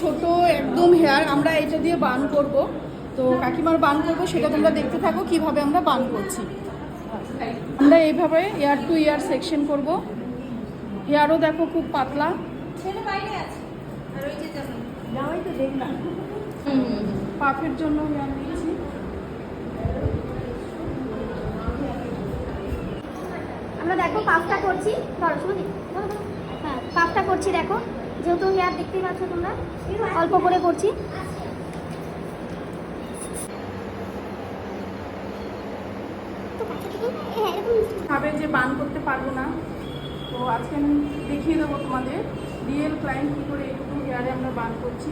ছোট একদম হেয়ার আমরা এটা দিয়ে বান করব। তো কাকিমার বান করব সেটা তোমরা দেখতে থাকো কীভাবে আমরা বান করছি। আমরা এইভাবে ইয়ার টু ইয়ার সেকশন করব। হেয়ারও দেখো খুব পাতলা। পাফের জন্য হেয়ার নিয়েছি। আমরা দেখো পাফটা করছি। ধরো শুনি হ্যাঁ পাফটা করছি দেখো। যেহেতু হেয়ার দেখতেই পাচ্ছ তোমরা অল্প করে করছি। ভাবে যে বান করতে পারব না তো আজকে আমি দেখিয়ে দেবো তোমাদের রিয়েল ক্লায়েন্ট কী করে এইটুকু হেয়ারে আমরা বান করছি।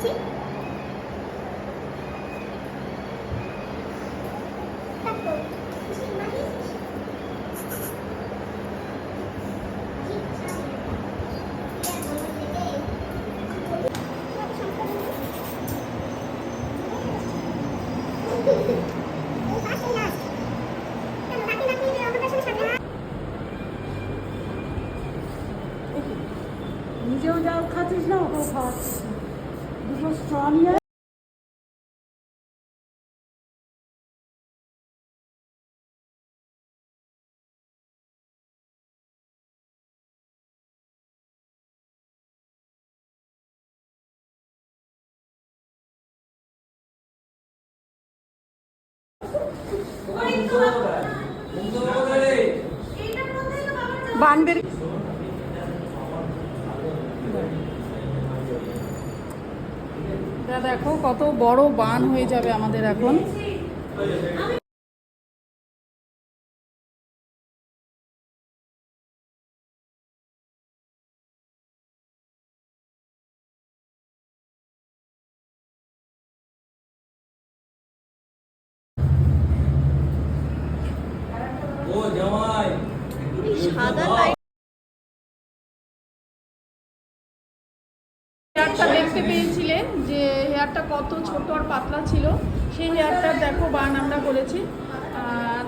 ちタコ牛マリ你就叫卡子上好跑。বান বের এটা দেখো কত বড় বান হয়ে যাবে আমাদের এখন। ও জামাই সাদা দেখতে পেয়েছিলেন যে হেয়ারটা কত ছোট আর পাতলা ছিল। সেই হেয়ারটার দেখো বান আমরা করেছি।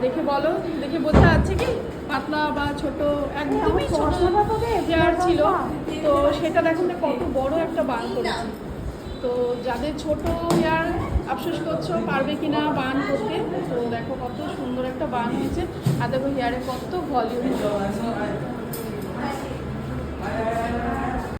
দেখে বলো দেখে বোঝা যাচ্ছে কি পাতলা বা ছোট একদমই ছোট হেয়ার ছিল। তো সেটা দেখো কত বড় একটা বান করেছি। তো যাদের ছোট হেয়ার আফসোস করছ পারবে কিনা বান করতে তো দেখো কত সুন্দর একটা বান হয়েছে। আর দেখো হেয়ারে কত ভলিউম আছে